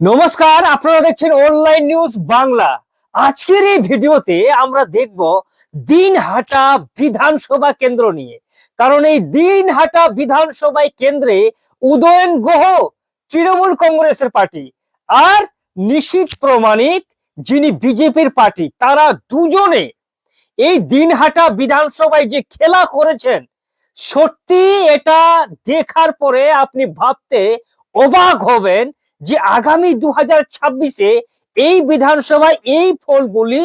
নমস্কার, আপনারা দেখছেন অনলাইন নিউজ বাংলা আজকের এই ভিডিওতে আমরা দেখব দিনহাটা বিধানসভা কেন্দ্র নিয়ে। কারণ এই দিনহাটা বিধানসভায় কেন্দ্রে উদয়ন গুহ, তৃণমূল কংগ্রেসের পার্টি আর নিশীত প্রমাণিক যিনি বিজেপির পার্টি, তারা দুজনে এই দিনহাটা বিধানসভায় যে খেলা করেছেন সত্যি এটা দেখার পরে আপনি ভাবতে অবাক হবেন যে আগামী দু হাজার ছাব্বিশে এই বিধানসভায় এই ফলগুলি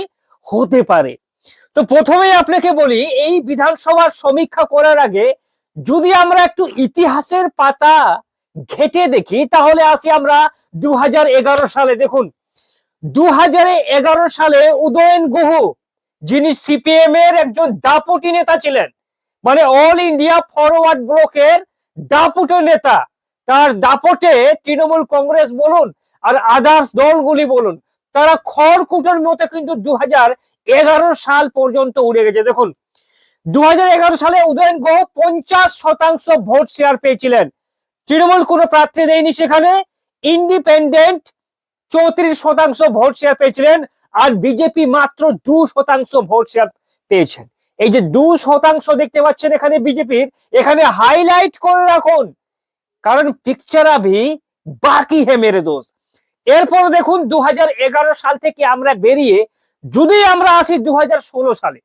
হতে পারে। তো প্রথমে আপনাকে বলি, এই বিধানসভার সমীক্ষা করার আগে যদি আমরা একটু ইতিহাসের পাতা ঘেটে দেখি, তাহলে আসি আমরা দু হাজার এগারো সালে। দেখুন দু হাজার এগারো সালে উদয়ন গুহ, যিনি সিপিএম এর একজন দাপটি নেতা ছিলেন মানে অল ইন্ডিয়া ফরওয়ার্ড ব্লকের দাপুটে নেতা তার দাপটে তৃণমূল কংগ্রেস বলুন আর আদার্স দলগুলি বলুন, তারা খড়কুটোর মতো কিন্তু দু হাজার এগারো সাল পর্যন্ত উড়ে গেছে। দেখুন দু হাজার এগারো সালে উদয়ন গুহ পঞ্চাশ শতাংশ ভোট শেয়ার পেয়েছিলেন। তৃণমূল কোনো প্রার্থী দেয়নি সেখানে ইন্ডিপেন্ডেন্ট চৌত্রিশ শতাংশ ভোট শেয়ার পেয়েছিলেন আর বিজেপি মাত্র দু শতাংশ ভোট শেয়ার পেয়েছেন। এই যে দু শতাংশ দেখতে পাচ্ছেন এখানে বিজেপির, এখানে হাইলাইট করে রাখুন। কারণ পিকচার আভি বাকি হে মেরে দোষ এরপর দেখুন দু হাজার এগারো সাল থেকে আমরা বেরিয়ে যদি আমরা আসি দু হাজার ষোলো সালে,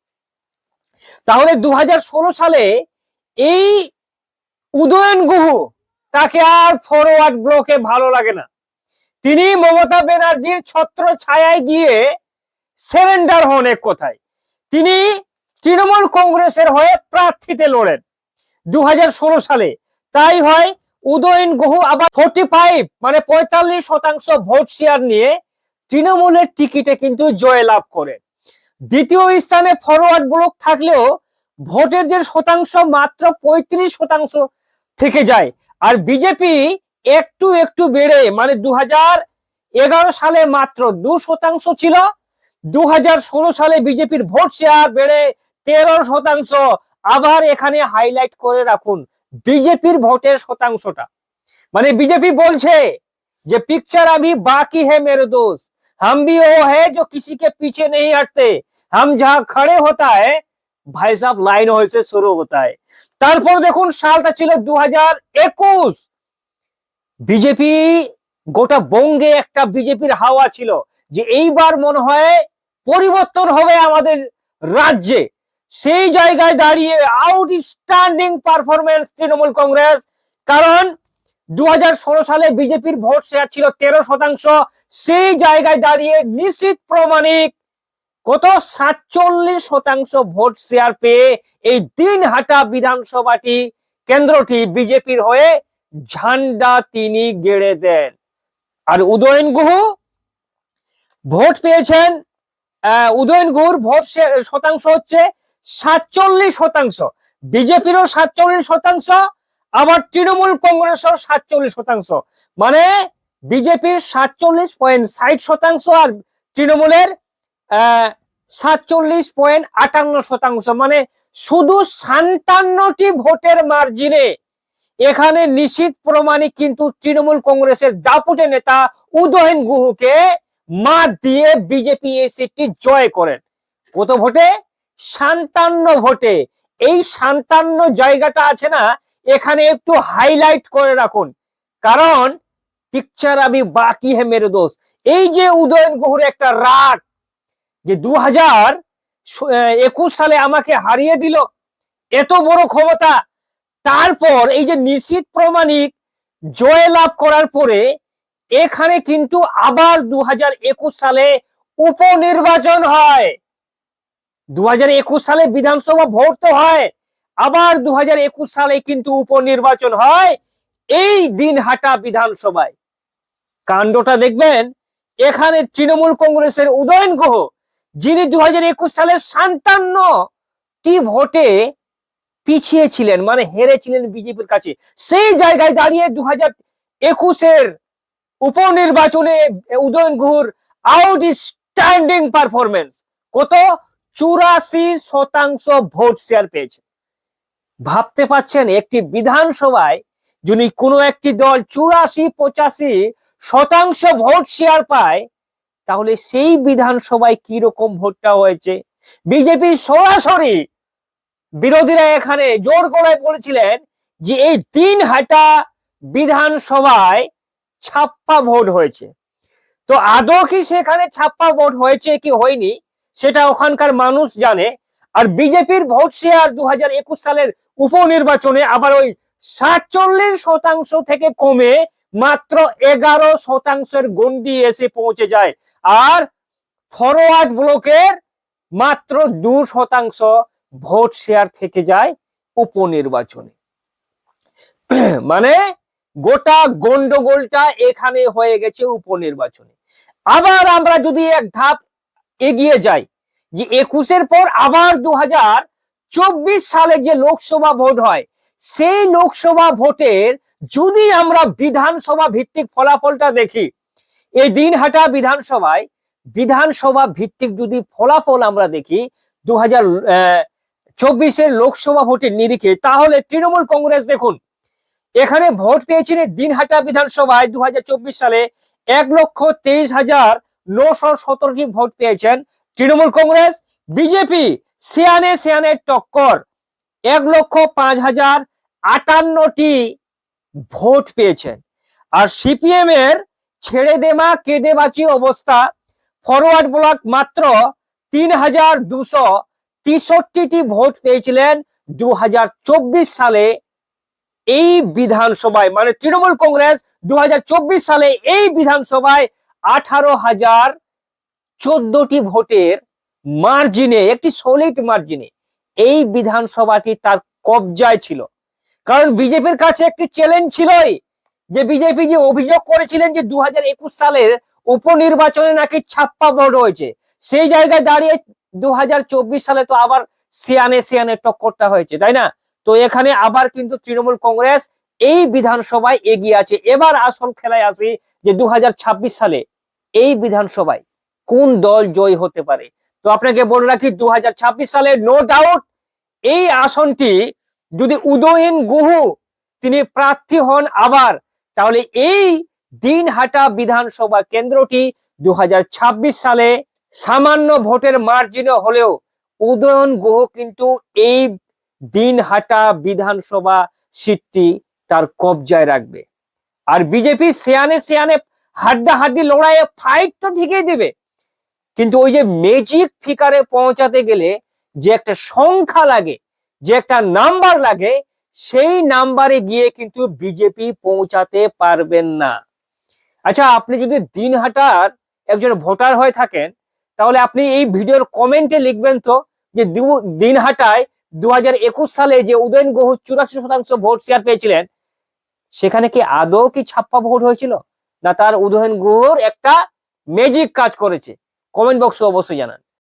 তাহলে দু হাজার ষোলো সালে এই উদয়ন গুহ তাকে আর ফরওয়ার্ড ব্লকে ভালো লাগে না। তিনি মমতা ব্যানার্জির ছত্র ছায়ায় গিয়ে সেরেন্ডার হন এক কথায়। তিনি তৃণমূল কংগ্রেসের হয়ে প্রার্থীতে লড়েন দু হাজার ষোলো সালে। তাই হয় উদয়ন গুহ আবার ফোর্টি ফাইভ মানে পঁয়তাল্লিশ শতাংশ ভোট শেয়ার নিয়ে তৃণমূলের টিকিটে কিন্তু জয় লাভ করে। দ্বিতীয় স্থানে ফরওয়ার্ড ব্লক থাকলেও ভোটের যে শতাংশ মাত্র পঁয়ত্রিশ শতাংশ থেকে যায়, আর বিজেপি একটু একটু বেড়ে মানে দু সালে মাত্র দু শতাংশ ছিল দু হাজার ষোলো সালে বিজেপির ভোট শেয়ার বেড়ে তেরো শতাংশ। আবার এখানে হাইলাইট করে রাখুন বিজেপির ভোটের শতাংশটা মানে বিজেপি বলছে যে পিকচার अभी बाकी है मेरे दोस्त हम भी वो है जो किसी के पीछे नहीं हटते हम जहां खड़े होता है ভাই সাহেব লাইন হয়েছে শুরু হতা है তারপর দেখুন সালটা ছিল দু একুশ বিজেপি গোটা বঙ্গে একটা বিজেপির হাওয়া ছিল যে এইবার মনে হয় পরিবর্তন হবে আমাদের রাজ্যে সেই জায়গায় দাঁড়িয়ে আউটস্ট্যান্ডিং পারফরমেন্স তৃণমূল কংগ্রেস। কারণ দু হাজার ষোলো সালে বিজেপির ভোট শেয়ার ছিল তেরো শতাংশ। সেই জায়গায় দাঁড়িয়ে নিশ্চিত প্রমাণিক কত? সাতচল্লিশ শতাংশ ভোট শেয়ার পেয়ে এই দিনহাটা বিধানসভাটি কেন্দ্রটি বিজেপির হয়ে ঝান্ডা তিনি গেড়ে দেন। আর উদয়ন গুহ ভোট পেয়েছেন। আহ, উদয়ন গুহর ভোট শতাংশ হচ্ছে সাতচল্লিশ শতাংশ। বিজেপিরও সাতচল্লিশ শতাংশ, আবার তৃণমূল কংগ্রেসের সাতচল্লিশ শতাংশ। মানে বিজেপির সাতচল্লিশ পয়েন্ট ষাট শতাংশ আর তৃণমূলের সাতচল্লিশ পয়েন্ট আটান্ন শতাংশ। মানে শুধু সান্তান্নটি ভোটের মার্জিনে এখানে নিশ্চিত প্রমাণিক কিন্তু তৃণমূল কংগ্রেসের দাপুটে নেতা উদয়ন গুহকে মাত দিয়ে বিজেপি এই সিটটি জয় করেন। কত ভোটে? সান্তান্ন ভোটে। এই সান্তান্ন জায়গাটা আছে না, এখানে একটু হাইলাইট করে রাখুন। কারণ পিকচার আমি বাকি হে মেরে দোষ। এই যে উদয়ন গুহর একটা রাগ, যে দু হাজার একুশ সালে আমাকে হারিয়ে দিল, এত বড় ক্ষমতা। তারপর এই যে নিশ্চিত প্রমাণিক জয় লাভ করার পরে, এখানে কিন্তু আবার দু হাজার একুশ সালে উপনির্বাচন হয়। দু হাজার একুশ সালে বিধানসভা ভোট তো হয়, আবার দু হাজার একুশ সালে কিন্তু উপনির্বাচন হয়, এই দিনহাটা বিধানসভায়। কাণ্ডটা দেখবেন, এখানে তৃণমূল কংগ্রেসের উদয়ন গুহ, যিনি দু সালের সান্তান্ন টি ভোটে পিছিয়ে ছিলেন মানে হেরেছিলেন বিজেপির কাছে। সেই জায়গায় দাঁড়িয়ে দু হাজার একুশের উপনির্বাচনে উদয়ন গুহর আউটস্ট্যান্ডিং পারফরমেন্স কত? চুরাশি শতাংশ ভোট শেয়ার পেয়েছে। ভাবতে পাচ্ছেন একটি বিধানসভায় যদি কোনো একটি দল চুরাশি, পঁচাশি শতাংশ ভোট শেয়ার পায়, তাহলে সেই বিধানসভায় কি রকম ভোটটা হয়েছে? বিজেপি সরাসরি বিরোধীরা এখানে জোর গলায় বলেছিলেন যে এই তিন হাটা বিধানসভায় ছাপ্পা ভোট হয়েছে। তো আদৌ কি সেখানে ছাপ্পা ভোট হয়েছে কি হয়নি? সেটা ওখানকার মানুষ জানে। আর বিজেপির ভোট শেয়ার দু হাজার একুশ সালের উপনির্বাচনে আবার ওই সাতচল্লিশ শতাংশ থেকে কমে মাত্র এগারো শতাংশের গন্ডি এসে পৌঁছে যায়। আর ফরওয়ার্ড ব্লকের মাত্র দু শতাংশ ভোট শেয়ার থেকে যায় উপনির্বাচনে। মানে গোটা গন্ডগোলটা এখানে হয়ে গেছে উপনির্বাচনে। আবার আমরা যদি এক ধাপ এগিয়ে যায় যে একুশের পর আবার দু সালে যে লোকসভা ভোট হয়, সেই লোকসভা ভোটের যদি আমরা বিধানসভা ভিত্তিক ফলাফলটা দেখি, এই দিনহাটা বিধানসভায় বিধানসভা ভিত্তিক যদি ফলাফল আমরা দেখি দু হাজার চব্বিশের লোকসভা ভোটের নিরিখে, তাহলে তৃণমূল কংগ্রেস দেখুন, এখানে ভোট পেয়েছিলেন দিনহাটা বিধানসভায় দু হাজার চব্বিশ সালে এক লক্ষ তেইশ হাজার নশো সতেরোটি ভোট পেয়েছেন তৃণমূল কংগ্রেস, বিজেপি, সিয়ানে সিয়ানে টক্কর। এক লক্ষ পাঁচ হাজার আটান্নটি ভোট পেয়েছেন। আর সিপিএম এর ছেড়ে দেমা, কেঁদে বাঁচি অবস্থা, ফরওয়ার্ড ব্লক মাত্র তিন হাজার দুশো তেষট্টিটি ভোট পেয়েছিলেন দু হাজার চব্বিশ সালে এই বিধানসভায়। মানে তৃণমূল কংগ্রেস দু হাজার চব্বিশ সালে এই বিধানসভায় আঠারো হাজার চোদ্দটি ভোটের মার্জিনে একটি সলিড মার্জিনে এই বিধানসভাটি তার কবজায় ছিল। কারণ বিজেপির কাছে একটি চ্যালেঞ্জ ছিলই যে বিজেপি যে অভিযোগ করেছিলেন যে দু হাজার একুশ সালের উপনির্বাচনে নাকি ছাপ্পা ভোট হয়েছে, সেই জায়গায় দাঁড়িয়ে দু হাজার চব্বিশ সালে তো আবার সিয়ানে সিয়ানে টক্করটা হয়েছে, তাই না? তো এখানে আবার কিন্তু তৃণমূল কংগ্রেস এই বিধানসভায় এগিয়ে আছে। এবার আসল খেলায় আসি যে দু হাজার ছাব্বিশ সালে এই বিধানসভায় কোন দল জয় হতে পারে? তো আপনাকে বলে রাখি দু সালে নো ডাউট এই আসনটি যদি উদয়ন গুহু তিনি প্রার্থী হন আবার, তাহলে এই দিনহাটা বিধানসভা কেন্দ্রটি দু হাজার ছাব্বিশ সালে সামান্য ভোটের মার্জিনে হলেও উদয়ন গুহ কিন্তু এই দিনহাটা বিধানসভা সিটটি তার কবজায় রাখবে। আর বিজেপি সেয়ানে সেয়ানে হাড্ডাহাড্ডি লড়াইয়ে ফাইট তো ঠিকই দেবে। কিন্তু ওই যে ম্যাজিক ফিকারে পৌঁছাতে গেলে যে একটা সংখ্যা লাগে, যে একটা নাম্বার লাগে, সেই নাম্বারে গিয়ে কিন্তু বিজেপি পৌঁছাতে পারবেন না। আচ্ছা আপনি যদি দিনহাটার একজন ভোটার হয়ে থাকেন, তাহলে আপনি এই ভিডিওর কমেন্টে লিখবেন তো যে দিনহাটায় দু হাজার একুশ সালে যে উদয়ন গুহ চুরাশি শতাংশ ভোট শেয়ার পেয়েছিলেন সেখানে কি আদৌ কি ছাপ্পা ভোট হয়েছিল? না তার উদয়ন গুহর একটা ম্যাজিক কাজ করেছে। কমেন্ট বক্সে অবশ্যই জানান।